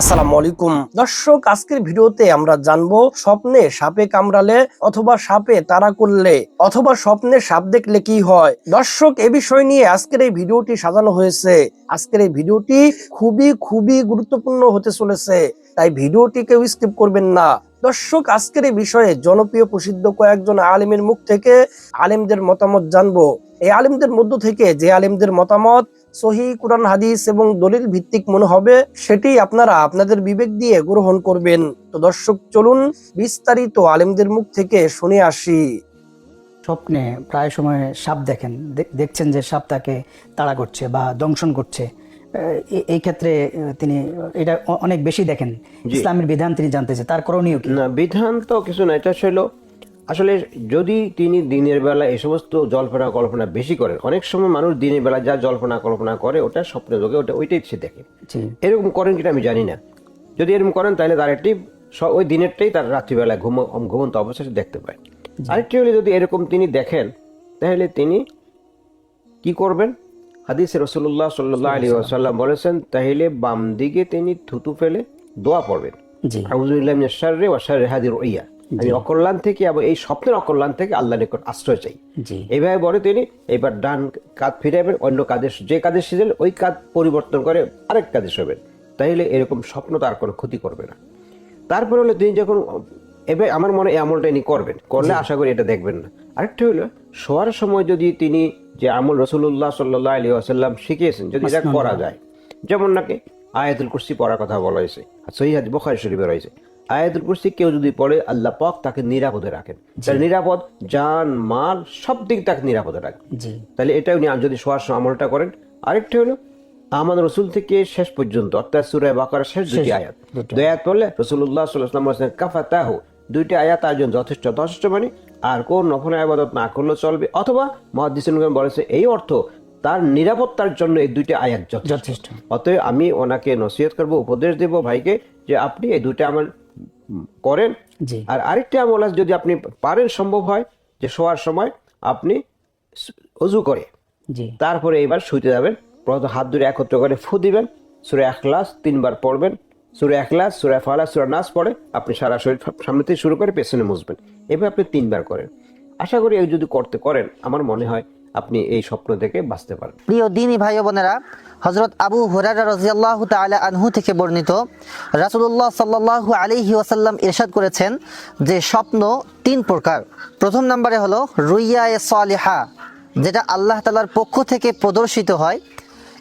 আসসালামু আলাইকুম। দর্শক, আজকের ভিডিওতে আমরা জানব স্বপ্নে সাপে কামড়ালে অথবা সাপে তাড়া করলে অথবা স্বপ্নে সাপ দেখলে কি হয়। দর্শক, এ বিষয় নিয়ে আজকের এই ভিডিওটি সাজানো হয়েছে। আজকের এই ভিডিওটি খুবই খুবই গুরুত্বপূর্ণ হতে চলেছে, তাই ভিডিওটি কেউ স্কিপ করবেন না। দর্শক, আজকের এই বিষয়ে জনপ্রিয় প্রসিদ্ধ কয়েকজন আলিমের মুখ থেকে আলিমদের মতামত জানব। এই আলিমদের মধ্য থেকে যে আলিমদের মতামত সহি কোরআন হাদিস এবং দলিল ভিত্তিক মনে হবে সেটি আপনারা আপনাদের বিবেক দিয়ে গ্রহণ করবেন। তো দর্শক চলুন বিস্তারিত আলেমদের মুখ থেকে শুনে আসি। স্বপ্নে প্রায় সময় সাপ দেখেন দেখ- দেখছেন যে সাপ তাকে তাড়া করছে বা দংশন করছে। এই ক্ষেত্রে তিনি এটা অনেক বেশি দেখেন। ইসলামের বিধান তিনি জানতে চান তার করণীয় কি? না বিধান তো কিছু না এটা ছিল আসলে যদি তিনি দিনের বেলা এই সমস্ত জল্পনা কল্পনা বেশি করেন অনেক সময় মানুষ দিনের বেলা যা জল্পনা কল্পনা করে ওটা স্বপ্নে যোগে ওটা ওইটাই সে দেখে। এরকম করেন কিনা আমি জানি না। যদি এরকম করেন তাহলে তার একটি ওই দিনেরটাই তার রাত্রিবেলায় ঘুম ঘুমন্ত অবস্থায় সে দেখতে পায়। আরেকটি হলে যদি এরকম তিনি দেখেন তাহলে তিনি কি করবেন? হাদিস রসুল্লাহ সাল্লাহ আলী আসাল্লাম বলেছেন তাহলে বাম দিকে তিনি থুতু ফেলে দোয়া পড়বেন। জি। মিনাশ শাররি ওয়া হাদির রুইয়া। আমি অকল্যাণ থেকে এবং এই স্বপ্নের অকল্যাণ থেকে আল্লাহর নিকট আশ্রয় চাই। এইভাবে বলে তিনি এবার ডান কাঁধ ফিরাবেন অন্য কাজে যে কাজে সেজেন ওই কাজ পরিবর্তন করে আরেক কাজে শোবেন তাইলে এরকম স্বপ্ন তার কোনো ক্ষতি করবে না। তারপরে হলো তিনি যখন এবার আমার মনে হয় এই আমলটা ইনি করবেন। করলে আশা করি এটা দেখবেন না। আরেকটা হলো শোয়ার সময় যদি তিনি যে আমল রসুল্লাহ সাল্লাহ আলী আসাল্লাম শিখিয়েছেন যদি এটা করা যায় যেমন নাকি আয়াতুল কুরসি পড়ার কথা বলা হয়েছে সহিহাদ বোখারি শরীফে রয়েছে। আয়াতুল কুরসি কেউ যদি পড়ে আল্লাহ পাক তাকে নিরাপদে রাখেন। তার নিরাপদ জান মাল সব দিক তাকে নিরাপদে রাখেন। তাহলে এটা উনি যদি সময় আমলটা করেন আরেকটা হলো আমার রসুল থেকে শেষ পর্যন্ত অর্থাৎ সুরায় বাকার শেষ দুটি আয়াত। দুই আয়াত। পড়লে রসুল্লাহ কাফা তাহু দুইটি আয়াত তার জন্য যথেষ্ট যথেষ্ট মানে আর কোন নফল আবাদত না করলেও চলবে। অথবা মহাদিস বলেছে এই অর্থ তার নিরাপত্তার জন্য এই দুইটি আয়াত যথেষ্ট। অতএব আমি ওনাকে নসিহত করব উপদেশ দেব ভাইকে যে আপনি এই দুইটা উম, করেন। জি। আর আরেকটি আমল আছে যদি আপনি পারেন সম্ভব হয় যে শোয়ার সময় আপনি অজু করে। জি। তারপরে এবার শুইতে যাবেন। প্রথম হাত ধরে একত্র করে ফু দিবেন। সুরে একলাস তিনবার পড়বেন। সুরে একলাস সুরে ফালা সুরা নাচ পড়ে আপনি সারা শরীর সামনে থেকে শুরু করে পেছনে মুছবেন। এভাবে আপনি তিনবার করেন। আশা করি এই যদি করতে করেন আমার মনে হয় আপনি এই স্বপ্ন থেকে বাঁচতে পারেন। প্রিয় দিনী ভাই বোনেরা হজরত আবু হুরারা রাজিয়াল্লাহ তাআলা আনহু থেকে বর্ণিত রাসূলুল্লাহ সাল্লাল্লাহু আলাইহি ওয়াসাল্লাম ইরশাদ করেছেন যে স্বপ্ন তিন প্রকার। প্রথম নম্বরে হলো রুইয়ায়ে সালিহা, যেটা আল্লাহ তাআলার পক্ষ থেকে প্রদর্শিত হয়।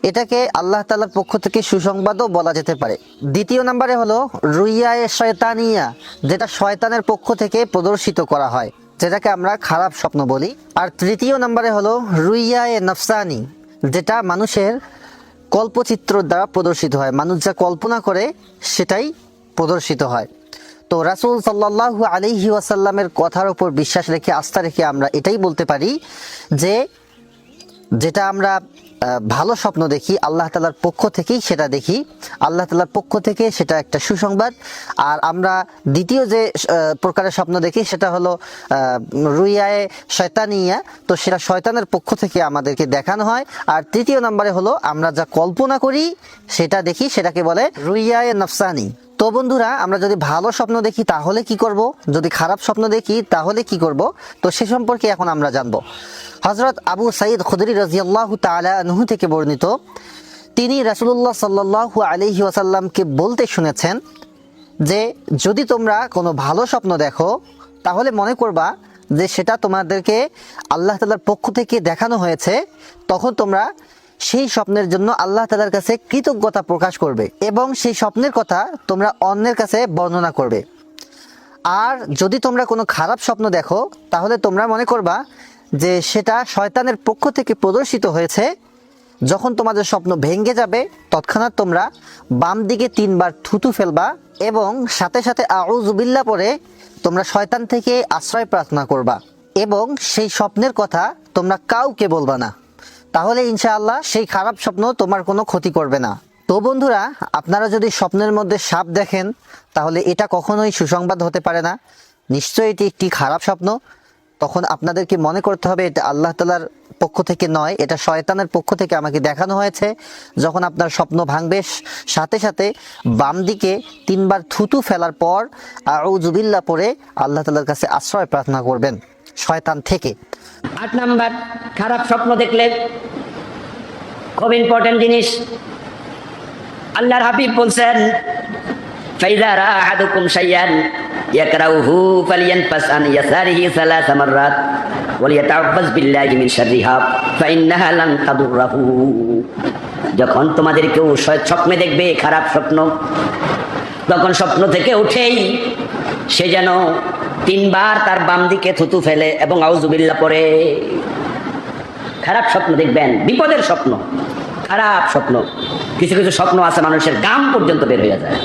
এটাকে আল্লাহ তাআলার পক্ষ থেকে সুসংবাদও বলা যেতে পারে। দ্বিতীয় নম্বরে হলো রুইয়ায়ে শয়তানিয়া, যেটা শয়তানের পক্ষ থেকে প্রদর্শিত করা হয়। যেটাকে আমরা খারাপ স্বপ্ন বলি। আর তৃতীয় নম্বরে হলো রুইয়া এ নফসানি, যেটা মানুষের কল্পচিত্র দ্বারা প্রদর্শিত হয়। মানুষ যা কল্পনা করে, সেটাই প্রদর্শিত হয়। তো রাসুল সাল্লাল্লাহু আলিহি ওয়াসাল্লামের কথার উপর বিশ্বাস রেখে, আস্থা রেখে আমরা এটাই বলতে পারি যে, যেটা আমরা ভালো স্বপ্ন দেখি, আল্লাহ তালার পক্ষ থেকেই সেটা দেখি। আল্লাহ তালার পক্ষ থেকে সেটা একটা সুসংবাদ। আর আমরা দ্বিতীয় যে প্রকারের স্বপ্ন দেখি সেটা হলো রুইয়ায়ে শয়তানিয়া। তো সেটা শয়তানের পক্ষ থেকে আমাদেরকে দেখানো হয়। আর তৃতীয় নম্বরে হলো, আমরা যা কল্পনা করি সেটা দেখি, সেটাকে বলে রুইয়ায়ে নফসানি। তো বন্ধুরা, আমরা যদি ভালো স্বপ্ন দেখি, তাহলে কি করব? যদি খারাপ স্বপ্ন দেখি, তাহলে কি করব? তো সে সম্পর্কে এখন আমরা জানব। হজরত আবু সাইদ খুদরি রাজিয়াল্লাহ তালা আনহু থেকে বর্ণিত, তিনি রাসূলুল্লাহ সাল্লাল্লাহু আলাইহি ওয়াসাল্লামকে বলতে শুনেছেন যে, যদি তোমরা কোনো ভালো স্বপ্ন দেখো, তাহলে মনে করবা যে সেটা তোমাদেরকে আল্লাহ তালার পক্ষ থেকে দেখানো হয়েছে, তখন তোমরা সেই স্বপ্নের জন্য আল্লাহ তালার কাছে কৃতজ্ঞতা প্রকাশ করবে এবং সেই স্বপ্নের কথা তোমরা অন্যের কাছে বর্ণনা করবে। আর যদি তোমরা কোনো খারাপ স্বপ্ন দেখো, তাহলে তোমরা মনে করবা যে সেটা শয়তানের পক্ষ থেকে প্রদর্শিত হয়েছে। যখন তোমাদের স্বপ্ন ভেঙে যাবে, তৎক্ষণাৎ তোমরা বাম দিকে তিনবার থুতু ফেলবা এবং সাথে সাথে আউজুবিল্লা পরে তোমরা শয়তান থেকে আশ্রয় প্রার্থনা করবা এবং সেই স্বপ্নের কথা তোমরা কাউকে বলবা না। তাহলে ইনশাআল্লাহ সেই খারাপ স্বপ্ন তোমার কোনো ক্ষতি করবে না। তো বন্ধুরা, আপনারা যদি স্বপ্নের মধ্যে সাপ দেখেন, তাহলে এটা কখনোই সুসংবাদ হতে পারে না। নিশ্চয়ই এটি একটি খারাপ স্বপ্ন। তখন আপনাদেরকে মনে করতে হবে, এটা আল্লাহ তালার পক্ষ থেকে নয়, এটা শয়তানের পক্ষ থেকে আমাকে দেখানো হয়েছে। যখন আপনার স্বপ্ন ভাঙবে, সাথে সাথে বাম দিকে তিনবার থুতু ফেলার পর আউজুবিল্লা পরে আল্লাহ তালার কাছে আশ্রয় প্রার্থনা করবেন, শয়তান থেকে। আট নাম্বার, খারাপ স্বপ্ন দেখলে খুব ইম্পর্টেন্ট জিনিস। আল্লাহর হাবিব বলছেন যখন তোমাদের কেউ স্বপ্নে দেখবে খারাপ স্বপ্ন, তখন স্বপ্ন থেকে উঠেই সে যেন তিনবার তার বাম দিকে থুতু ফেলে এবং আউজুবিল্লা পরে খারাপ স্বপ্ন দেখবেন, বিপদের স্বপ্ন, খারাপ স্বপ্ন। কিছু কিছু স্বপ্ন আছে মানুষের গাম পর্যন্ত বের হয়ে যায়,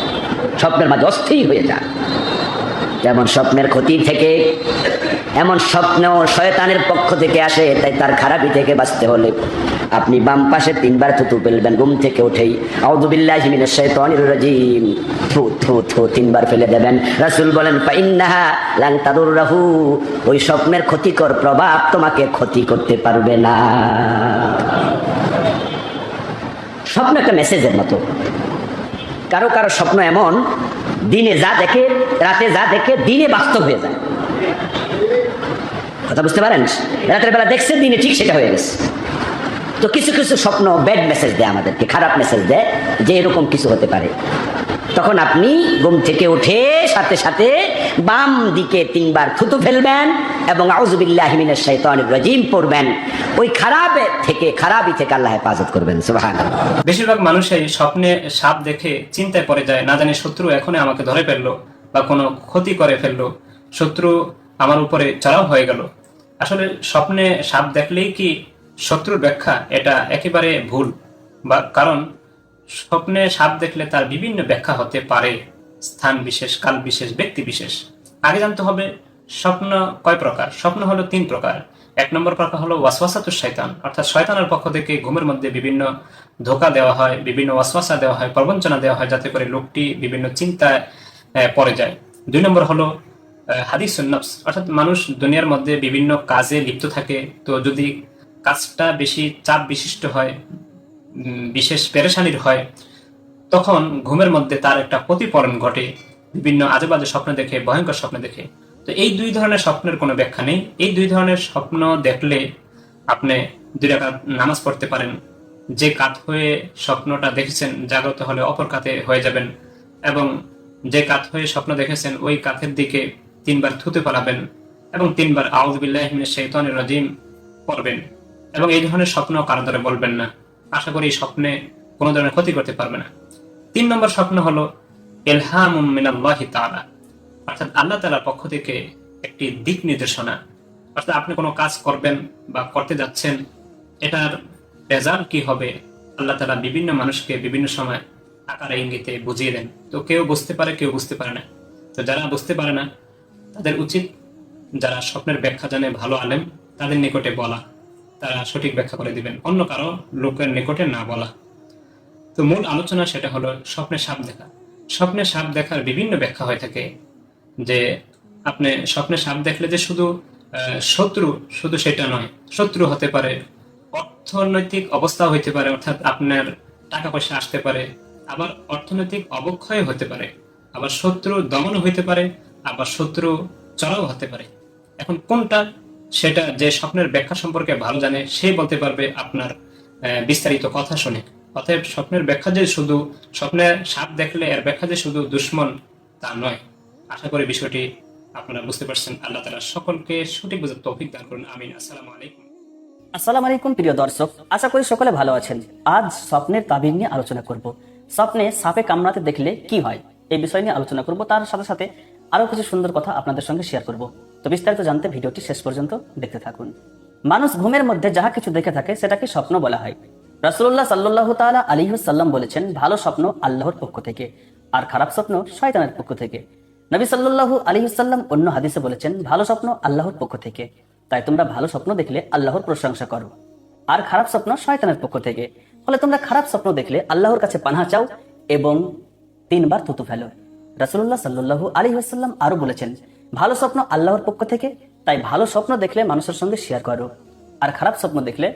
স্বপ্নের মাঝে অস্থির হয়ে যায়। যেমন স্বপ্নের ক্ষতি থেকে, এমন স্বপ্ন শয়তানের পক্ষ থেকে আসে, তাই তার খারাপি থেকে বাঁচতে হলে আপনি বাম পাশে তিনবার থুতু ফেলবেন, ঘুম থেকে উঠেই। মিনাশ শাইতানির রাজিম। থু থু থু, তিনবার ফেলে দেবেন। রাসূল বলেন, ফাইন্নাহা ওই স্বপ্নের ক্ষতিকর প্রভাব তোমাকে ক্ষতি করতে পারবে না। স্বপ্ন একটা মেসেজের মতো। কারও কারও স্বপ্ন এমন, দিনে যা দেখে, রাতে যা দেখে, দিনে বাস্তব হয়ে যায়। কথা বুঝতে পারেন? রাতের বেলা দেখছে, দিনে ঠিক সেটা হয়ে গেছে। তো কিছু কিছু স্বপ্ন ব্যাড মেসেজ দেয় আমাদেরকে, খারাপ মেসেজ দেয়, যে এরকম কিছু হতে পারে। তখন আপনি ঘুম থেকে উঠে সাথে সাথে বাম দিকে তিনবার থুতু ফেলবেন এবং আউজুবিল্লাহ মিনাশ শাইতানির রাজিম পড়বেন। ওই খারাপ থেকে, খারাপই থেকে আল্লাহ হেফাজত করবেন, সুবহানাল্লাহ। বেশিরভাগ মানুষই স্বপ্নে সাপ দেখে চিন্তায় পড়ে যায়, না জানি শত্রু এখনই আমাকে ধরে ফেলল বা কোনো ক্ষতি করে ফেলল। শত্রু আমার উপরে চড়াও হয়ে গেল। আসলে স্বপ্নে সাপ দেখলেই কি শত্রুর ব্যাখ্যা এটা একেবারে ভুল বা কারণ স্বপ্নে সাপ দেখলে তার বিভিন্ন ব্যাখ্যা হতে পারে, স্থান বিশেষ, কাল বিশেষ, ব্যক্তি বিশেষ। আগে জানতে হবে স্বপ্ন কয় প্রকার? স্বপ্ন হলো তিন প্রকার। এক নম্বর প্রকার হলো ওয়াসওয়াসাতুর শয়তান, অর্থাৎ শয়তানের পক্ষ থেকে ঘুমের মধ্যে বিভিন্ন ধোকা দেওয়া হয়, বিভিন্ন ওয়াসওয়াসা দেওয়া হয়, প্রবঞ্চনা দেওয়া হয়, যাতে করে লোকটি বিভিন্ন চিন্তায় পড়ে যায়। দুই নম্বর হলো হাদিস নফস, অর্থাৎ মানুষ দুনিয়ার মধ্যে বিভিন্ন কাজে লিপ্ত থাকে। তো যদি কাজটা বেশি চাপ বিশিষ্ট হয় বিশেষ পেরেশানির হয়, তখন ঘুমের মধ্যে তার একটা প্রতিফলন ঘটে, বিভিন্ন আজে বাজে স্বপ্ন দেখে, ভয়ঙ্কর স্বপ্ন দেখে। তো এই দুই ধরনের স্বপ্নের কোনো ব্যাখ্যা নেই। এই দুই ধরনের স্বপ্ন দেখলে আপনি দুই রাকাত নামাজ পড়তে পারেন। যে কাত হয়ে স্বপ্নটা দেখেছেন, জাগ্রত হলে অপর কাতে হয়ে যাবেন এবং যে কাত হয়ে স্বপ্ন দেখেছেন, ওই কাতের দিকে তিনবার থুতে পালাবেন এবং তিনবার আউযবিল্লাহি মিনাশ শাইতানির রাজিম পড়বেন। এবং এই ধরনের স্বপ্ন কারও দ্বারা বলবেন না। আশা করি এই স্বপ্নে কোনো ধরনের ক্ষতি করতে পারবে না। তিন নম্বর স্বপ্ন হলো এলহামুম মিনাল্লাহি তাআলা। অর্থাৎ আল্লাহ তাআলার পক্ষ থেকে একটি দিক নির্দেশনা। অর্থাৎ আপনি কোনো কাজ করবেন বা করতে যাচ্ছেন, এটার রেজাল্ট কি হবে? আল্লাহ তাআলা বিভিন্ন মানুষকে বিভিন্ন সময় আকারে ইঙ্গিতে বুঝিয়ে দেন। তো কেউ বুঝতে পারে, কেউ বুঝতে পারে না। তো যারা বুঝতে পারে না, তাদের উচিত যারা স্বপ্নের ব্যাখ্যা জানে, ভালো আলেম, তাদের নিকটে বলা। তারা সঠিক ব্যাখ্যা করে দিবেন। অন্য কারও লোকের নিকটে না বলা। তো মূল আলোচনা সেটা হলো স্বপ্নে সাপ দেখা। স্বপ্নে সাপ দেখার বিভিন্ন ব্যাখ্যা হয়ে থাকে যে আপনি স্বপ্নে সাপ দেখলে যে শুধু শত্রু, শুধু সেটা নয়, শত্রু হতে পারে, অর্থনৈতিক অবস্থা হইতে পারে, অর্থাৎ আপনার টাকা পয়সা আসতে পারে, আবার অর্থনৈতিক অবক্ষয় হতে পারে, আবার শত্রু দমন হইতে পারে, আবার শত্রু চড়াও হতে পারে। এখন কোনটা সেটা যে স্বপ্নের ব্যাখ্যা সম্পর্কে ভালো জানে, সে বলতে পারবে আপনার বিস্তারিত কথা শুনে। অতএব স্বপ্নের ব্যাখ্যা যে শুধু, স্বপ্নের সাপ দেখলে এর ব্যাখ্যা যে শুধু দুশ্মন, তা নয়। আশা করি বিষয়টি আপনারা বুঝতে পারছেন। আল্লাহ তালা সকলকে সঠিক বোঝার তৌফিক দান করুন। আমিন। আসসালামু আলাইকুম। আসসালামু আলাইকুম, প্রিয় দর্শক। আশা করি সকলে ভালো আছেন। আজ স্বপ্নের তাবির নিয়ে আলোচনা করব। স্বপ্নে সাপে কামড়াতে দেখলে কি হয়? এই বিষয় নিয়ে আলোচনা করব। তার সাথে সাথে আরও কিছু সুন্দর কথা আপনাদের সঙ্গে শেয়ার করব। তো বিস্তারিত জানতে ভিডিওটি শেষ পর্যন্ত দেখতে থাকুন। মানুষ ঘুমের মধ্যে যাহা কিছু দেখে থাকে, সেটাকে স্বপ্ন বলা হয়। রাসুল্লাহ সাল্লাহ তালা আলিহাল্লাম বলেছেন, ভালো স্বপ্ন আল্লাহর পক্ষ থেকে, আর খারাপ স্বপ্ন শয়তানের পক্ষ থেকে। নবী সাল্লাল্লাহু আলহিহাল্লাম অন্য হাদিসে বলেছেন, ভালো স্বপ্ন আল্লাহর পক্ষ থেকে। তাই তোমরা ভালো স্বপ্ন দেখলে আল্লাহর প্রশংসা করো। আর খারাপ স্বপ্ন শয়তানের পক্ষ থেকে। ফলে তোমরা খারাপ স্বপ্ন দেখলে আল্লাহর কাছে পানাহা চাও এবং তিনবার থুতু ফেলো। রাসুল্লাহ সাল্লু আলী আসাল্লাম আরও বলেছেন, ভালো স্বপ্ন আল্লাহর পক্ষ থেকে, তাই ভালো স্বপ্ন দেখলে মানুষের সঙ্গে শেয়ার করো। আর খারাপ স্বপ্ন দেখলে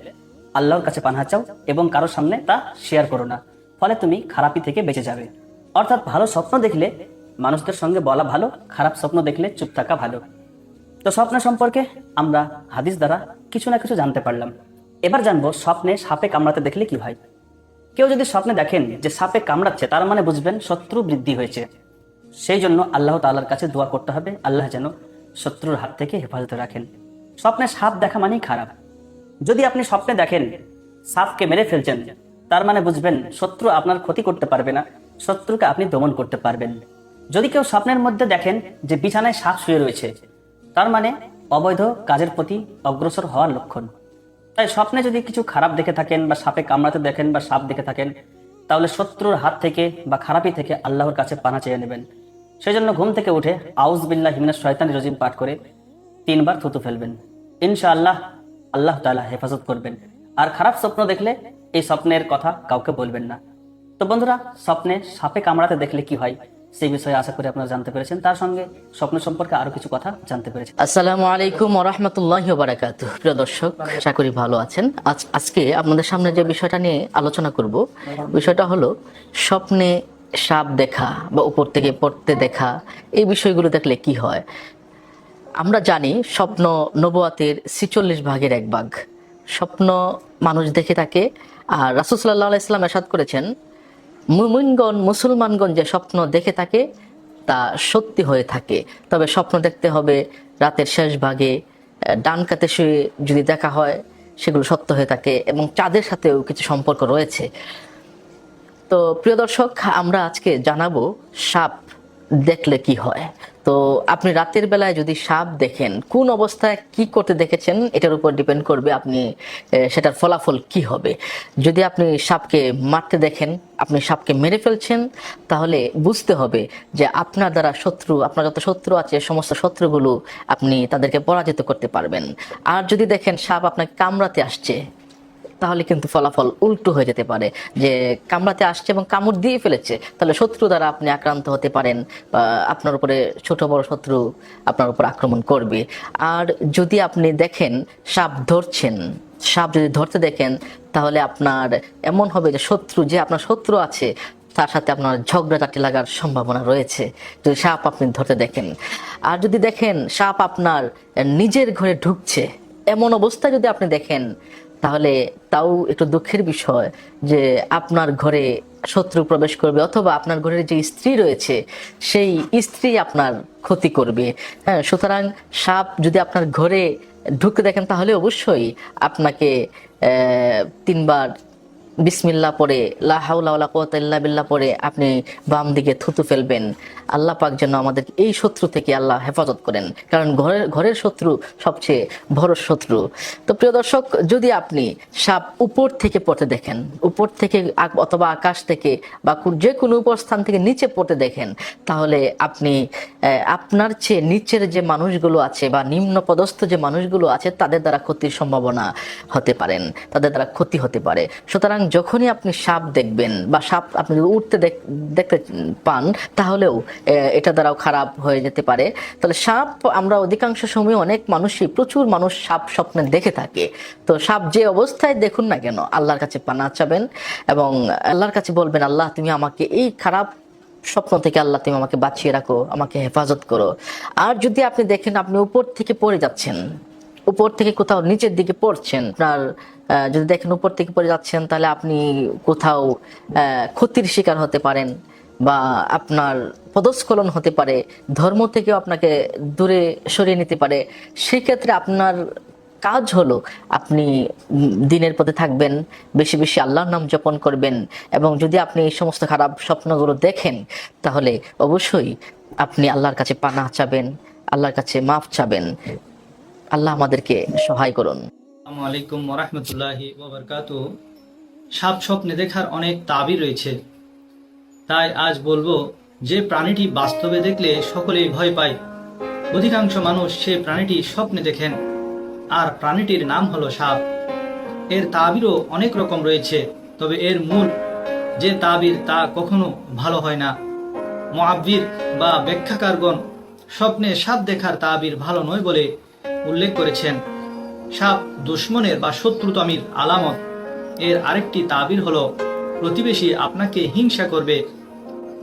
আল্লাহর কাছে পানহা চাও এবং কারোর সামনে তা শেয়ার করো না। ফলে তুমি খারাপি থেকে বেঁচে যাবে। অর্থাৎ ভালো স্বপ্ন দেখলে মানুষদের সঙ্গে বলা ভালো, খারাপ স্বপ্ন দেখলে চুপ থাকা ভালো। তো স্বপ্ন সম্পর্কে আমরা হাদিস দ্বারা কিছু না কিছু জানতে পারলাম। এবার জানব স্বপ্নে সাপে কামড়াতে দেখলে কি হয়? কেউ যদি স্বপ্নে দেখেন যে সাপে কামড়াচ্ছে, তার মানে বুঝবেন শত্রু বৃদ্ধি হয়েছে। সেই জন্য আল্লাহ তাআলার কাছে দোয়া করতে হবে, আল্লাহ যেন শত্রুর হাত থেকে হেফাজতে রাখেন। স্বপ্নে সাপ দেখা মানেই খারাপ। যদি আপনি স্বপ্নে দেখেন সাপকে মেরে ফেলছেন, তার মানে বুঝবেন শত্রু আপনার ক্ষতি করতে পারবে না, শত্রুকে আপনি দমন করতে পারবেন। যদি কেউ স্বপ্নের মধ্যে দেখেন যে বিছানায় সাপ শুয়ে রয়েছে, তার মানে অবৈধ কাজের প্রতি অগ্রসর হওয়ার লক্ষণ। তাই স্বপ্নে যদি কিছু খারাপ দেখে থাকেন বা সাপে কামড়াতে দেখেন বা সাপ দেখে থাকেন, তাহলে শত্রুর হাত থেকে বা খারাপি থেকে আল্লাহর কাছে পানা চেয়ে নেবেন। সেই জন্য ঘুম থেকে উঠে আউজ বিল্লাহ হিমিনা শয়তান রজিম পাঠ করে তিনবার থুতু ফেলবেন। ইনশাআল্লাহ আল্লাহ তাআলা হেফাজত করবেন। আর খারাপ স্বপ্ন দেখলে এই স্বপ্নের কথা কাউকে বলবেন না। তো বন্ধুরা স্বপ্নে সাপে কামড়াতে দেখলে কি হয় সেই বিষয়ে আশা করি আপনারা জানতে পেরেছেন। তার সঙ্গে স্বপ্ন সম্পর্কে আরও কিছু কথা জানতে পেরেছেন। আসসালামু আলাইকুম রহমতুল্লাহ বারাকাত প্রিয় দর্শক, আশা করি ভালো আছেন। আজ, আজকে আপনাদের সামনে যে বিষয়টা নিয়ে আলোচনা করব, বিষয়টা হলো স্বপ্নে সাপ দেখা বা উপর থেকে পড়তে দেখা, এই বিষয়গুলো দেখলে কি হয়? আমরা জানি স্বপ্ন নবুয়াতের ছিচল্লিশ ভাগের এক ভাগ। স্বপ্ন মানুষ দেখে থাকে, আর রাসুসাল্লাহ ইসলাম এরশাদ করেছেন, মুমিনগণ, মুসলমানগণ যে স্বপ্ন দেখে থাকে, তা সত্যি হয়ে থাকে। তবে স্বপ্ন দেখতে হবে রাতের শেষ ভাগে ডান কাতে শুয়ে যদি দেখা হয়, সেগুলো সত্য হয়ে থাকে এবং চাঁদের সাথেও কিছু সম্পর্ক রয়েছে। তো প্রিয় দর্শক, আমরা আজকে জানাব সাপ দেখলে কি হয়। তো আপনি রাতের বেলায় যদি সাপ দেখেন, কোন অবস্থায় কি করতে দেখেছেন, এটার উপর ডিপেন্ড করবে আপনি সেটার ফলাফল কি হবে। যদি আপনি সাপকে মারতে দেখেন, আপনি সাপকে মেরে ফেলছেন, তাহলে বুঝতে হবে যে আপনার দ্বারা শত্রু, আপনার যত শত্রু আছে, সমস্ত শত্রুগুলো আপনি তাদেরকে পরাজিত করতে পারবেন। আর যদি দেখেন সাপ আপনাকে কামড়াতে আসছে তাহলে কিন্তু ফলাফল উল্টো হয়ে যেতে পারে। যে কামড়াতে আসছে এবং কামড় দিয়ে ফেলেছে, তাহলে শত্রু দ্বারা আপনি আক্রান্ত হতে পারেন আপনার উপরে ছোট বড় শত্রু আপনার উপর আক্রমণ করবে। আর যদি আপনি দেখেন সাপ ধরছেন, সাপ যদি ধরতে দেখেন, তাহলে আপনার এমন হবে যে শত্রু, যে আপনার শত্রু আছে, তার সাথে আপনার ঝগড়াঝাটি লাগার সম্ভাবনা রয়েছে, যদি সাপ আপনি ধরতে দেখেন। আর যদি দেখেন সাপ আপনার নিজের ঘরে ঢুকছে, এমন অবস্থায় যদি আপনি দেখেন তাহলে তাও একটু দুঃখের বিষয় যে আপনার ঘরে শত্রু প্রবেশ করবে অথবা আপনার ঘরের যে স্ত্রী রয়েছে, সেই স্ত্রী আপনার ক্ষতি করবে। হ্যাঁ সুতরাং সাপ যদি আপনার ঘরে ঢুকতে দেখেন তাহলে অবশ্যই আপনাকে তিনবার বিসমিল্লা পরে লা হাওলা ওয়ালা কুওয়াতা ইল্লা বিল্লাহ পরে আপনি বাম দিকে থুতু ফেলবেন। আল্লাহ পাক যেন আমাদের এই শত্রু থেকে আল্লাহ হেফাজত করেন। কারণ ঘরের ঘরের শত্রু সবচেয়ে বড় শত্রু। তো প্রিয় দর্শক, যদি আপনি সাপ উপর থেকে পড়তে দেখেন, উপর থেকে অথবা আকাশ থেকে বা যে কোনো উপস্থান থেকে নিচে পড়তে দেখেন, তাহলে আপনি আপনার চেয়ে নিচের যে মানুষগুলো আছে বা নিম্ন পদস্থ যে মানুষগুলো আছে, তাদের দ্বারা ক্ষতির সম্ভাবনা হতে পারেন, তাদের দ্বারা ক্ষতি হতে পারে। সুতরাং যখনই আপনি সাপ দেখবেন বা সাপ আপনি উঠতে দেখতে পান, তাহলেও এটা দ্বারাও খারাপ হয়ে যেতে পারে। তাহলে সাপ, আমরা অধিকাংশ সময় অনেক মানুষই, প্রচুর মানুষ সাপ স্বপ্নে দেখে থাকে। তো সাপ যে অবস্থায় দেখুন না কেন, আল্লাহর কাছে পানা চাবেন এবং আল্লাহর কাছে বলবেন, আল্লাহ, তুমি আমাকে এই খারাপ স্বপ্ন থেকে আল্লাহ, তুমি আমাকে বাঁচিয়ে রাখো, আমাকে হেফাজত করো। আর যদি আপনি দেখেন আপনি উপর থেকে পড়ে যাচ্ছেন উপর থেকে কোথাও নিচের দিকে পড়ছেন, আপনার যদি দেখেন উপর থেকে পড়ে যাচ্ছেন, তাহলে আপনি কোথাও ক্ষতির শিকার হতে পারেন বা আপনার পদস্খলন হতে পারে, ধর্ম থেকেও আপনাকে দূরে সরিয়ে নিতে পারে। সেক্ষেত্রে আপনার কাজ হলো আপনি দিনের পথে থাকবেন, বেশি বেশি আল্লাহর নাম জপন করবেন এবং যদি আপনি এই সমস্ত খারাপ স্বপ্নগুলো দেখেন, তাহলে অবশ্যই আপনি আল্লাহর কাছে পানা চাবেন, আল্লাহর কাছে মাফ চাবেন। আল্লাহ আমাদেরকে সহায় করুন। আলাইকুম সাপ স্বপ্নে দেখার অনেক তাবির রয়েছে। তাই আজ বলব, যে প্রাণীটি বাস্তবে দেখলে সকলেই ভয় পায়, অধিকাংশ মানুষ সে প্রাণীটি স্বপ্নে দেখেন। আর প্রাণীটির নাম হলো সাপ। এর তাবিরও অনেক রকম রয়েছে, তবে এর মূল যে তাবির তা কখনো ভালো হয় না। মুআব্বির বা ব্যাখ্যাকারগণ স্বপ্নে সাপ দেখার তাবির ভালো নয় বলে উল্লেখ করেছেন সাপ দুশ্মনের বা শত্রুতামির আলামত। এর আরেকটি তাবির হলো, প্রতিবেশী আপনাকে হিংসা করবে।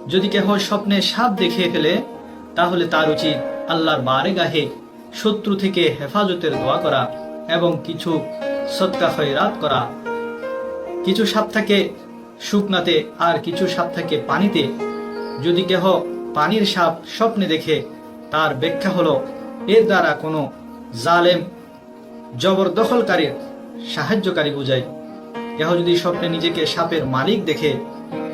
যদি কেহ স্বপ্নে সাপ দেখে ফেলে, তাহলে তার উচিত আল্লাহর বারে গাহে শত্রু থেকে হেফাজতের দোয়া করা এবং কিছু সৎকা খয়রাত করা। কিছু সাপ থাকে শুকনাতে, আর কিছু সাপ থাকে পানিতে। যদি কেহ পানির সাপ স্বপ্নে দেখে, তার ব্যাখ্যা হলো, এর দ্বারা কোনো জালেম জবরদখলকারীর সাহায্যকারী বোঝায় কেহ যদি স্বপ্নে নিজেকে সাপের মালিক দেখে,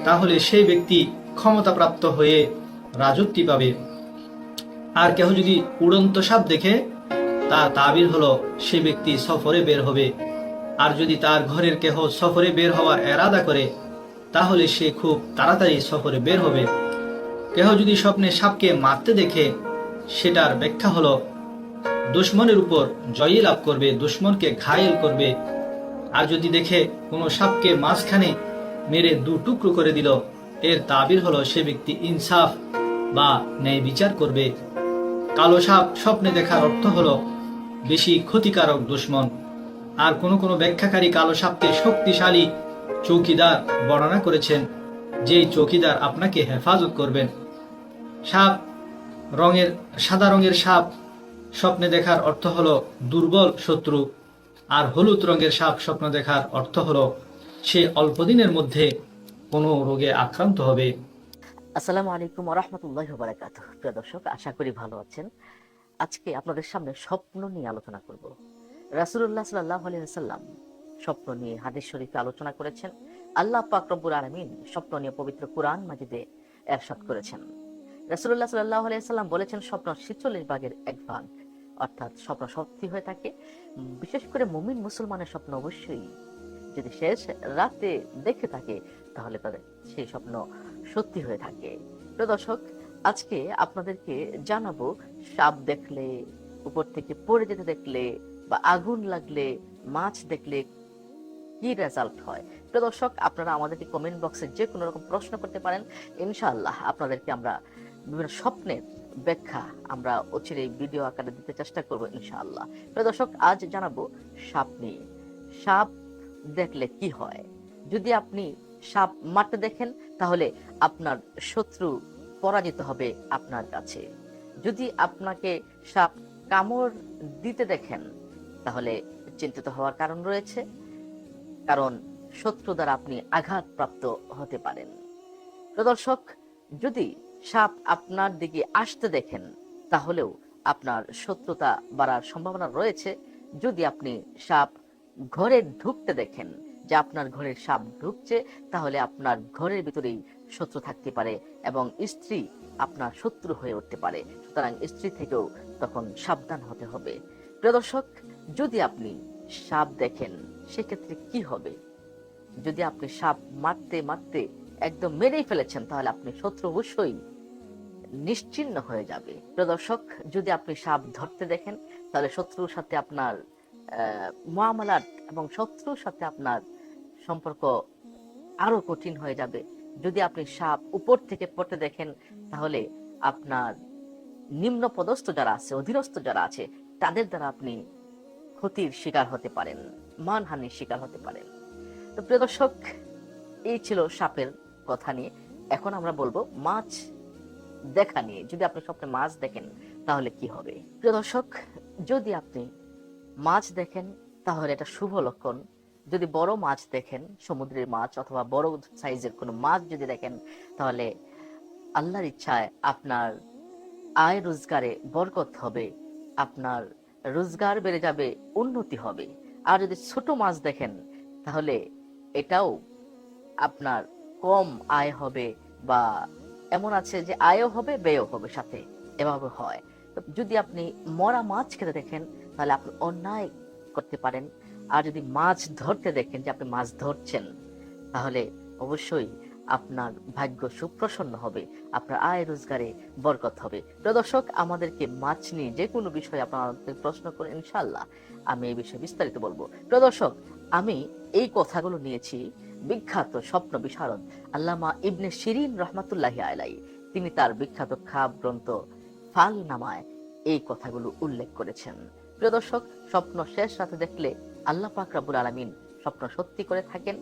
তাহলে সেই ব্যক্তি ক্ষমতাপ্রাপ্ত হয়ে রাজত্বী পাবে। আর কেহ যদি উড়ন্ত সাপ দেখে তার তাবির হলো, সে ব্যক্তি সফরে বের হবে। আর যদি তার ঘরের কেহ সফরে বের হওয়ার এরাদা করে, তাহলে সে খুব তাড়াতাড়ি সফরে বের হবে। কেহ যদি স্বপ্নে সাপকে মারতে দেখে, সেটার ব্যাখ্যা হলো দুশ্মনের উপর জয়ী লাভ করবে, দুশ্মনকে ঘায়েল করবে। আর যদি দেখে কোনো সাপকে মাঝখানে মেরে দু টুকরো করে দিল, এর তাবির হলো সে ব্যক্তি ইনসাফ বা ন্যায় বিচার করবে। কালো সাপ স্বপ্নে দেখার অর্থ হলো বেশি ক্ষতিকারক দুশ্মন। আর কোন কোনো ব্যাখ্যাকারী কালো সাপকে শক্তিশালী চৌকিদার বর্ণনা করেছেন, যেই চৌকিদার আপনাকে হেফাজত করবেন। সাপ রঙের, সাদা রঙের সাপ স্বপ্নে দেখার অর্থ হলো দুর্বল শত্রু, আর হলুদ রঙের সাপ স্বপ্ন দেখার অর্থ হলো সে অল্প দিনের মধ্যে কোনো রোগে আক্রান্ত হবে। আসসালামু আলাইকুম রহমতুল্লাহ বারাকাত প্রিয় দর্শক, আশা করি ভালো আছেন। আজকে আপনাদের সামনে স্বপ্ন নিয়ে আলোচনা করব। রাসুল্লাহ সাল্লাহ আলিয়াল্লাম স্বপ্ন নিয়ে হাদিস শরীফে আলোচনা করেছেন। আল্লাহ পাক রব্বুল আলমিন স্বপ্ন নিয়ে পবিত্র কোরআন মাজিদে এরশাদ করেছেন। রাসুল্লাহ সাল্লাহ আলিয়াল্লাম বলেছেন, স্বপ্ন ছিচল্লিশ ভাগের এক ভাগ। অর্থাৎ স্বপ্ন সত্যি হয়ে থাকে। বিশেষ করে মুমিন মুসলমানের স্বপ্ন অবশ্যই যদি শেষ রাতে দেখে থাকে, তাহলে তাদের সেই স্বপ্ন সত্যি হয়ে থাকে। প্রিয় দর্শক, আজকে আপনাদেরকে জানাব, সাপ দেখলে, উপর থেকে পড়ে যেতে দেখলে বা আগুন লাগলে, মাছ দেখলে কি রেজাল্ট হয়? প্রিয় দর্শক, আপনারা আমাদেরকে কমেন্ট বক্সে যে কোনো রকম প্রশ্ন করতে পারেন। ইনশাআল্লাহ আপনাদেরকে আমরা বিভিন্ন স্বপ্নের ব্যাখ্যা আমরা অচিরে ভিডিও আকারে দিতে চেষ্টা করব, ইনশাআল্লাহ। প্রিয় দর্শক, আজ জানাব সাপ নিয়ে। সাপ দেখলে কি হয়? যদি আপনি সাপ মারতে দেখেন, তাহলে আপনার শত্রু পরাজিত হবে আপনার কাছে। যদি আপনাকে সাপ কামড় দিতে দেখেন, তাহলে চিন্তিত হওয়ার কারণ রয়েছে, কারণ শত্রু দ্বারা আপনি আঘাতপ্রাপ্ত হতে পারেন। প্রদর্শক যদি সাপ আপনার দিকে আসতে দেখেন, তাহলেও আপনার শত্রুতা বাড়ার সম্ভাবনা রয়েছে। যদি আপনি সাপ ঘরে ঢুকতে দেখেন যে আপনার ঘরের সাপ ঢুকছে, তাহলে আপনার ঘরের ভিতরেই শত্রু থাকতে পারে এবং স্ত্রী আপনার শত্রু হয়ে উঠতে পারে। সুতরাং স্ত্রী থেকেও তখন সাবধান হতে হবে। প্রিয় দর্শক, যদি আপনি সাপ দেখেন, সেক্ষেত্রে কি হবে? যদি আপনি সাপ মারতে মারতে একদম মেরেই ফেলেছেন, তাহলে আপনি শত্রু অবশ্যই নিশ্চিন্ন হয়ে যাবে। প্রদর্শক যদি আপনি সাপ ধরতে দেখেন, তাহলে শত্রুর সাথে আপনার মহামালার এবং শত্রুর সাথে আপনার সম্পর্ক আরও কঠিন হয়ে যাবে। যদি আপনি সাপ উপর থেকে পড়তে দেখেন, তাহলে আপনার নিম্ন পদস্থ যারা আছে, অধীনস্থ যারা আছে, তাদের দ্বারা আপনি ক্ষতির শিকার হতে পারেন, মানহানির শিকার হতে পারেন। তো প্রিয় দর্শক, এই ছিল সাপের কথা নিয়ে। এখন আমরা বলব মাছ দেখা নিয়ে। যদি আপনি স্বপ্নে মাছ দেখেন, তাহলে কি হবে? প্রিয় দর্শক, যদি আপনি মাছ দেখেন, তাহলে এটা শুভ লক্ষণ। যদি বড় মাছ দেখেন, সমুদ্রের মাছ অথবা বড় সাইজের কোনো মাছ যদি দেখেন, তাহলে আল্লাহর ইচ্ছায় আপনার আয় রোজগারে বরকত হবে, আপনার রোজগার বেড়ে যাবে, উন্নতি হবে। আর যদি ছোট মাছ দেখেন, তাহলে এটাও আপনার কম আয় হবে বা এমন আছে যে আয়ও হবে, ব্যয়ও হবে, সাথে এভাবে হয়। যদি আপনি মরা মাছ খেতে দেখেন, তাহলে আপনি অন্যায় করতে পারেন। আর যদি মাছ ধরতে দেখেন যে আপনি মাছ ধরছেন, তাহলে অবশ্যই আপনার ভাগ্য সুপ্রসন্ন হবে, আপনার আয় রোজগারে বরকত হবে। প্রিয় দর্শক, আমাদেরকে মাছ নিয়ে যে কোনো বিষয়ে আপনাদের প্রশ্ন করেন ইনশাল্লাহ আমি এই বিষয়ে বিস্তারিত বলব। প্রিয় দর্শক, আমি এই কথাগুলো নিয়েছি বিখ্যাত স্বপ্ন বিশারদ আল্লামা ইবনে শিরিন রহমাতুল্লাহি আলাই তিনি তার বিখ্যাত খাব গ্রন্থ ফাল নামায় এই কথাগুলো উল্লেখ করেছেন। প্রিয় দর্শক, স্বপ্ন শেষ রাতে দেখলে আল্লাহ পাক রাব্বুল আলামিন স্বপ্ন সত্যি করে থাকেন।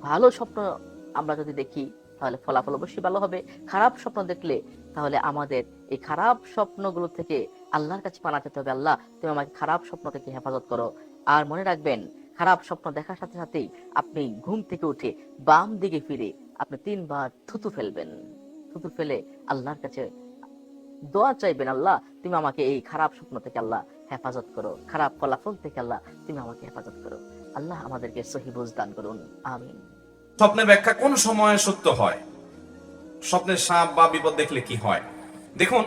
ভালো স্বপ্ন আমরা যদি দেখি, তাহলে ফলাফল অবশ্যই ভালো হবে। খারাপ স্বপ্ন দেখলে, তাহলে আমাদের এই খারাপ স্বপ্নগুলো থেকে আল্লাহর কাছে পানা যেতে হবে। আল্লাহ, তুমি আমাকে খারাপ স্বপ্ন থেকে হেফাজত করো? আর মনে রাখবেন খারাপ স্বপ্ন দেখার সাথে সাথেই আপনি ঘুম থেকে উঠে বাম দিকে ফিরে আপনি তিনবার থুতু ফেলবেন। থুতু ফেলে আল্লাহর কাছে দোয়া চাইবেন, আল্লাহ, তুমি আমাকে এই খারাপ স্বপ্ন থেকে আল্লাহ হেফাজত করো। খারাপ ফলাফল থেকে আল্লাহ তুমি আমাকে হেফাজত করো। আল্লাহ আমাদেরকে সহি দান করুন। আমিন। স্বপ্নের ব্যাখ্যা কোন সময়ে সত্য হয়? স্বপ্নের সাপ বা বিপদ দেখলে কি হয়? দেখুন,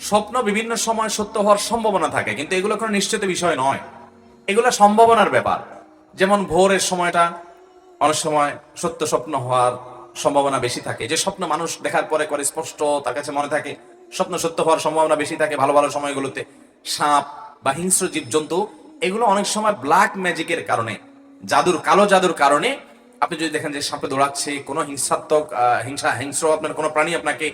স্বপ্ন বিভিন্ন সময় সত্য হওয়ার সম্ভাবনা থাকে, কিন্তু এগুলো কোনো নিশ্চিত বিষয় নয়। এগুলো সম্ভাবনার ব্যাপার। যেমন ভোরের সময়টা অনেক সময় সত্য স্বপ্ন হওয়ার সম্ভাবনা বেশি থাকে। যে স্বপ্ন মানুষ দেখার পরে করে স্পষ্ট, তার কাছে মনে থাকে, স্বপ্ন সত্য হওয়ার সম্ভাবনা বেশি থাকে ভালো ভালো সময়গুলোতে। সাপ বা হিংস্র জীবজন্তু, এগুলো অনেক সময় ব্ল্যাক ম্যাজিকের কারণে, জাদুর, কালো জাদুর কারণে। আপনি যদি দেখেন যে সাপে দৌড়াচ্ছে, কোনো হিংসাত্মক হিংসা, হিংস্র আপনার কোনো প্রাণী আপনাকে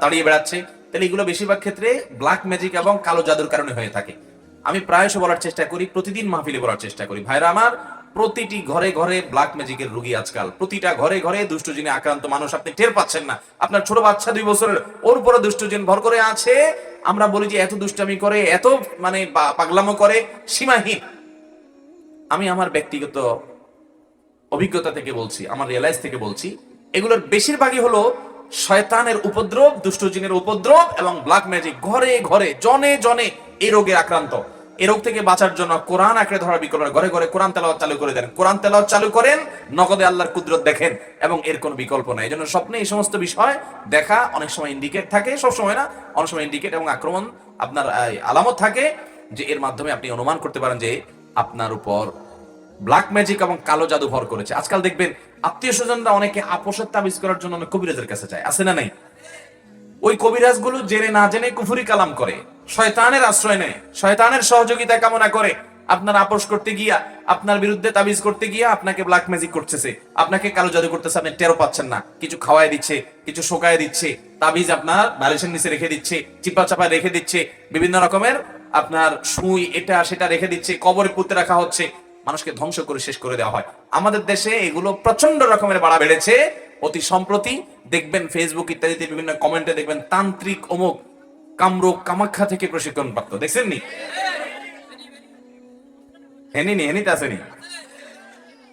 তাড়িয়ে বেড়াচ্ছে, তাহলে এগুলো বেশিরভাগ ক্ষেত্রে ব্ল্যাক ম্যাজিক এবং কালো জাদুর কারণে হয়ে থাকে। আমি প্রায়শ বলার চেষ্টা করি, প্রতিদিন মাহফিলে বলার চেষ্টা করি। ভাইরা আমার, প্রতিটি ঘরে ঘরে ব্ল্যাক ম্যাজিকের রুগী আজকাল। প্রতিটা ঘরে ঘরে দুষ্ট জিনে আক্রান্ত মানুষ আপনি টের পাচ্ছেন না। আপনার ছোট বাচ্চা দুই বছরের, ওর উপরে দুষ্ট জিন ভর করে আছে। আমরা বলি যে এত দুষ্টামি করে, এত মানে পাগলামো করে, সীমাহীন। আমি আমার ব্যক্তিগত অভিজ্ঞতা থেকে বলছি, আমার রিয়েলাইজ থেকে বলছি, এগুলোর বেশিরভাগই হলো শয়তানের উপদ্রব, দুষ্ট জিনের উপদ্রব এবং ব্ল্যাক ম্যাজিক ঘরে ঘরে, জনে জনে এই রোগে আক্রান্ত। এই রোগ থেকে বাঁচার জন্য কোরআন আঁকড়ে ধরার বিকল্প ঘরে ঘরে কোরআন তেলাওয়াত চালু করে দেন। কোরআন তেলাওয়াত চালু করেন, নগদে আল্লাহর কুদরত দেখেন এবং এর কোনো বিকল্প নাই। এই জন্য স্বপ্নে এই সমস্ত বিষয় দেখা অনেক সময় ইন্ডিকেট থাকে, সব সময় না, অনেক সময় ইন্ডিকেট এবং আক্রমণ আপনার আলামত থাকে যে এর মাধ্যমে আপনি অনুমান করতে পারেন যে আপনার উপর ব্ল্যাক ম্যাজিক এবং কালো জাদু ভর করেছে। আজকাল দেখবেন আত্মীয় স্বজনরা অনেকে আপোষের তাবিজ করার জন্য অনেক কবিরাজের কাছে যায়। আছে না নাই? ওই কবিরাজগুলো জেনে না জেনে কুফুরি কালাম করে। শয়তানের আশ্রয় নেয়। শয়তানের সহযোগিতা কামনা করে। আপনার আপোষ করতে গিয়া, আপনার বিরুদ্ধে তাবিজ করতে গিয়া আপনাকে ব্ল্যাক ম্যাজিক করতেছে। আপনাকে কালো জাদু করতেছে, আপনি টেরো পাচ্ছেন না। কিছু খাওয়াই দিচ্ছে, কিছু শোকায় দিচ্ছে। তাবিজ আপনার বালিশের নিচে রেখে দিচ্ছে, চিপা চাপা রেখে দিচ্ছে। বিভিন্ন রকমের আপনার সুই এটা সেটা রেখে দিচ্ছে, কবরে পুঁতে রাখা হচ্ছে। মানুষকে ধ্বংস করে শেষ করে দেওয়া হয়। আমাদের দেশে এগুলো প্রচণ্ড রকমের বাড়া বেড়েছে। অতি সম্প্রতি দেখবেন ফেসবুক ইত্যাদিতে বিভিন্ন কমেন্টে দেখবেন তান্ত্রিক অমুক কামরূপ কামাখ্যা থেকে প্রশিক্ষণ প্রাপ্ত দেখছেন নি? হেনি নি হেনিতে আসেনি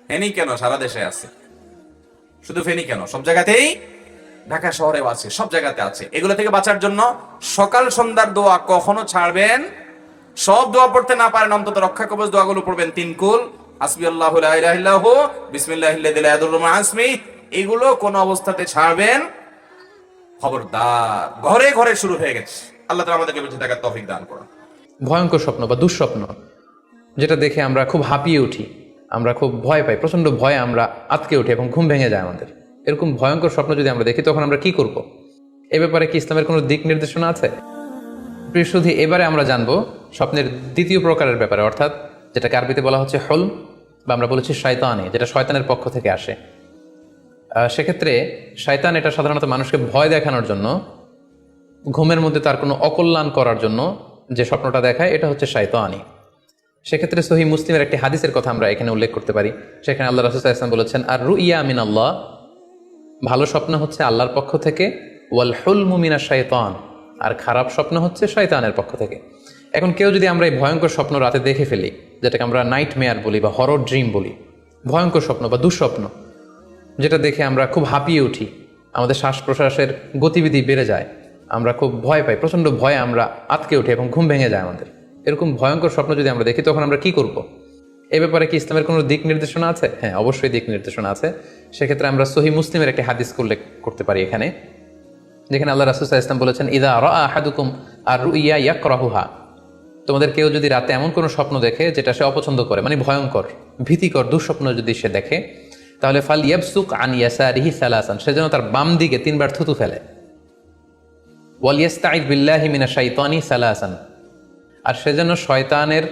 হেনি কেন? সারা দেশে আছে। শুধু ফেনি কেন? সব জায়গাতেই ঢাকা শহরেও আছে, সব জায়গাতে আছে। এগুলো থেকে বাঁচার জন্য সকাল সন্ধ্যার দোয়া কখনো ছাড়বেন সব দোয়া পড়তে না পারেন, অন্তত রক্ষা কবচ দোয়াগুলো পড়বেন। তিন কুল হাসবি আল্লাহ বিসমিল্লাহ আসমি, এগুলো কোন অবস্থাতে ছাড়বেন? খবরদার, ঘরে ঘরে শুরু হয়ে গেছে। আল্লাহ তাআলা আমাদেরকে বেঁচে থাকার তৌফিক দান করুন। ভয়ঙ্কর স্বপ্ন বা দুঃস্বপ্ন, যেটা দেখে আমরা খুব হাঁপিয়ে উঠি, আমরা খুব ভয় পাই প্রচণ্ড ভয়ে আমরা আটকে উঠি এবং ঘুম ভেঙে যায় আমাদের। এরকম ভয়ঙ্কর স্বপ্ন যদি আমরা দেখি, তখন আমরা কি করব? এ ব্যাপারে কি ইসলামের কোনো দিক নির্দেশনা আছে? প্রিয় এবারে আমরা জানব স্বপ্নের দ্বিতীয় প্রকারের ব্যাপারে, অর্থাৎ যেটাকে আরবিতে বলা হচ্ছে হল বা আমরা বলেছি শয়তানি, যেটা শয়তানের পক্ষ থেকে আসে। সেক্ষেত্রে শয়তান এটা সাধারণত মানুষকে ভয় দেখানোর জন্য, ঘুমের মধ্যে তার কোনো অকল্যাণ করার জন্য যে স্বপ্নটা দেখায়, এটা হচ্ছে শায়তানি। সেক্ষেত্রে সহি মুসলিমের একটি হাদিসের কথা আমরা এখানে উল্লেখ করতে পারি। সেখানে আল্লাহ রাসুল ইসলাম বলেছেন, আর রু ইয়া আমিন আল্লাহ ভালো স্বপ্ন হচ্ছে আল্লাহর পক্ষ থেকে, ওয়াল হুল মুমিনা শায়তান আর খারাপ স্বপ্ন হচ্ছে শয়তানের পক্ষ থেকে। এখন কেউ যদি আমরা এই ভয়ঙ্কর স্বপ্ন রাতে দেখে ফেলি, যেটাকে আমরা নাইট মেয়ার বলি বা হরর ড্রিম বলি, ভয়ঙ্কর স্বপ্ন বা দুঃস্বপ্ন, যেটা দেখে আমরা খুব হাঁপিয়ে উঠি, আমাদের শ্বাস প্রশ্বাসের গতিবিধি বেড়ে যায়, আমরা খুব ভয় পাই, প্রচণ্ড ভয়ে আমরা আটকে উঠি এবং ঘুম ভেঙে যায় আমাদের। এরকম ভয়ঙ্কর স্বপ্ন যদি আমরা দেখি, তখন আমরা কি করব? এ ব্যাপারে কি ইসলামের কোনো দিক নির্দেশনা আছে? হ্যাঁ অবশ্যই দিক নির্দেশনা আছে। সেক্ষেত্রে আমরা সহি মুসলিমের একটি হাদিস উল্লেখ করতে পারি এখানে, যেখানে আল্লাহ রাসুল ইসলাম বলেছেন, ইদা রা আহাদুকুম আর রুইয়া তোমাদের কেউ যদি রাতে এমন কোনো স্বপ্ন দেখে যেটা সে অপছন্দ করে মানে ভয়ঙ্কর, ভীতিকর, দুঃস্বপ্ন যদি সে দেখে, তাহলে ফাল ইয়াবসুক আন ইয়াসারিহি সালাসান, সে যেন তার বাম দিকে তিনবার থুতু ফেলে। ওয়ালিয়াস্তাইদ বিল্লাহি মিনা শাইতানি সালাসান, আর সে যেন শয়তানের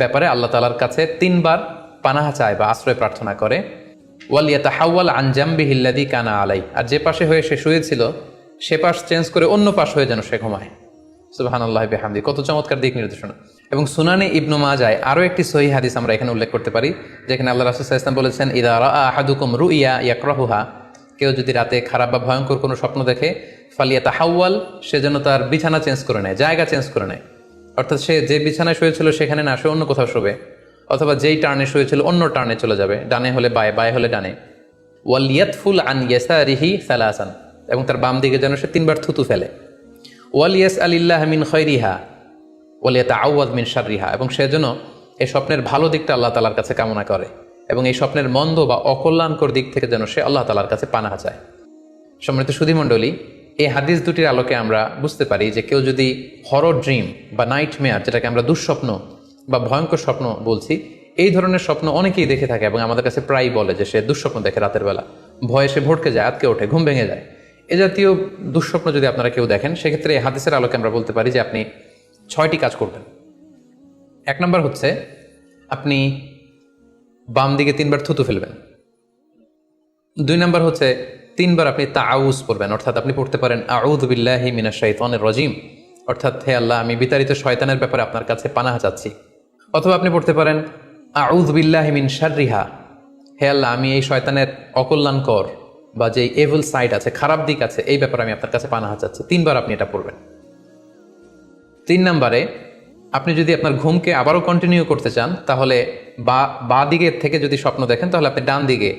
ব্যাপারে আল্লাহ তালার কাছে তিনবার পানাহা চায় বা আশ্রয় প্রার্থনা করে। ওয়ালিয়া তাহাওয়াল আনজাম্বি হিল্লাদি কানা আলাই আর যে পাশে হয়ে সে শুয়েছিল, সে পাশ চেঞ্জ করে অন্য পাশ হয়ে যেন সে ঘুমায়। সুবহানাল্লাহ বিহামদি। কত চমৎকার দিক নির্দেশনা। এবং সুনানে ইবনু মাজায় আরও একটি সহি হাদিস আমরা এখানে উল্লেখ করতে পারি, যেখানে আল্লাহ রাসূল সাল্লাল্লাহু আলাইহি ওয়াসাল্লাম বলেছেন, ইদা রা রু ইয়া ইয়াকরাহুহা। কেউ যদি রাতে খারাপ বা ভয়ঙ্কর কোনো স্বপ্ন দেখে ফালিয়া তাহাওয়াল সে যেন তার বিছানা চেঞ্জ করে নেয়, জায়গা চেঞ্জ করে নেয়। অর্থাৎ সে যে বিছানায় শুয়েছিল, সেখানে না শুয়ে অন্য কোথাও শোবে। অথবা যেই টার্নে শুয়েছিল, অন্য টার্নে চলে যাবে, ডানে হলে বায়ে বায়ে হলে ডানে। ওয়াল ইয়াতফুল আন ইয়াসারিহি সালাসান এবং তার বাম দিকে যেন সে তিনবার থুতু ফেলে। ওয়াল ইয়াস আলিল্লাহ মিন খৈরিহা ওয়াল ইয়াতা আউয়াদ মিন শাররিহা, এবং সে যেন এই স্বপ্নের ভালো দিকটা আল্লাহ তালার কাছে কামনা করে এবং এই স্বপ্নের মন্দ বা অকল্যাণকর দিক থেকে যেন সে আল্লাহ তালার কাছে পানা চায়। সম্মানিত সুধীমণ্ডলী, এই হাদিস দুটির আলোকে আমরা বুঝতে পারি যে কেউ যদি হরর ড্রিম বা নাইট মেয়ার যেটাকে আমরা দুঃস্বপ্ন বা ভয়ঙ্কর স্বপ্ন বলছি, এই ধরনের স্বপ্ন অনেকেই দেখে থাকে এবং আমাদের কাছে প্রায়ই বলে যে সে দুঃস্বপ্ন দেখে রাতের বেলা। ভয়ে সে ভটকে যায় আতকে ওঠে, ঘুম ভেঙে যায়। এ জাতীয় দুঃস্বপ্ন যদি আপনারা কেউ দেখেন, সেক্ষেত্রে হাদিসের আলোকে আমরা বলতে পারি যে আপনি ছয়টি কাজ করবেন। এক নম্বর হচ্ছে, আপনি বাম দিকে তিনবার থুতু ফেলবেন। দুই নম্বর হচ্ছে, তিনবার আপনি তাউজ পড়বেন। অর্থাৎ আপনি পড়তে পারেন আউদ বিল্লাহি মিনা শৈতানের রজিম। অর্থাৎ, হে আল্লাহ, আমি বিতাড়িত শয়তানের ব্যাপারে আপনার কাছে পানাহা চাচ্ছি। অথবা আপনি পড়তে পারেন আউদ বিল্লাহি মিন শাররিহা। হে আল্লাহ, আমি এই শয়তানের অকল্যাণকর বা যে এভেল সাইড আছে, খারাপ দিক আছে, এই ব্যাপারে আমি আপনার কাছে পানাহা চাচ্ছি। তিনবার আপনি এটা পড়বেন। তিন নম্বরে, আপনি যদি আপনার ঘুমকে আবারও কন্টিনিউ করতে চান, তাহলে বা বা দিকে থেকে যদি স্বপ্ন দেখেন, তাহলে আপনি ডান দিকে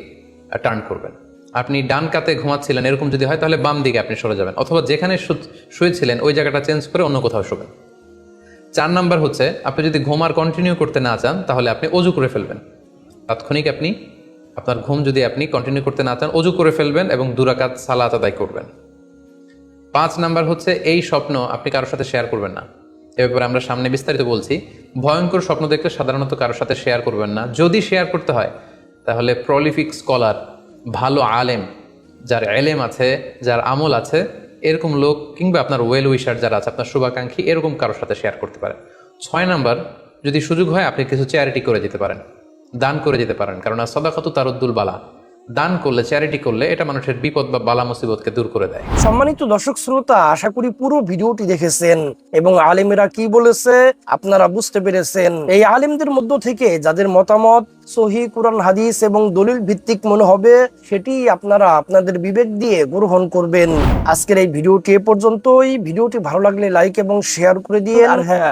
টার্ন করবেন। আপনি ডান কাতে ঘুমাচ্ছিলেন, এরকম যদি হয়, তাহলে বাম দিকে আপনি সরে যাবেন। অথবা যেখানে শুয়েছিলেন, ওই জায়গাটা চেঞ্জ করে অন্য কোথাও শোবেন। চার নাম্বার হচ্ছে, আপনি যদি ঘুম আর কন্টিনিউ করতে না চান, তাহলে আপনি অজু করে ফেলবেন। তাৎক্ষণিক আপনি আপনার ঘুম যদি আপনি কন্টিনিউ করতে না চান, অজু করে ফেলবেন এবং দুরাকাত সালাত আদায় করবেন। পাঁচ নাম্বার হচ্ছে, এই স্বপ্ন আপনি কারোর সাথে শেয়ার করবেন না। এ ব্যাপারে আমরা সামনে বিস্তারিত বলছি। ভয়ঙ্কর স্বপ্ন দেখলে সাধারণত কারোর সাথে শেয়ার করবেন না। যদি শেয়ার করতে হয়, তাহলে প্রলিফিক স্কলার ভালো আলেম, যার এলেম আছে, যার আমল আছে, এরকম লোক কিংবা আপনার ওয়েল উইশার যারা আছে, আপনার শুভাকাঙ্ক্ষী, এরকম কারোর সাথে শেয়ার করতে পারেন। ছয় নাম্বার, যদি সুযোগ হয়, আপনি কিছু চ্যারিটি করে যেতে পারেন। দান করে যেতে পারেন। কারণ আর সদাকত তারুদ্দুল বালা। দান করলে চ্যারিটি করলে এটা মানুষের বিপদ বা বালা মুসিবতকে দূর করে দেয়। সম্মানিত দর্শক শ্রোতা, আশা করি পুরো ভিডিওটি দেখেছেন এবং আলেমেরা কি বলেছে আপনারা বুঝতে পেরেছেন। এই আলেমদের মধ্য থেকে যাদের মতামত, সহি কোরআন, হাদিস এবং দলিল ভিত্তিক মনে হবে, সেটি আপনারা আপনাদের বিবেক দিয়ে গ্রহণ করবেন। আজকের এই ভিডিওটি এ পর্যন্তই। ভিডিওটি ভালো লাগলে লাইক এবং শেয়ার করে দিয়ে, আর হ্যাঁ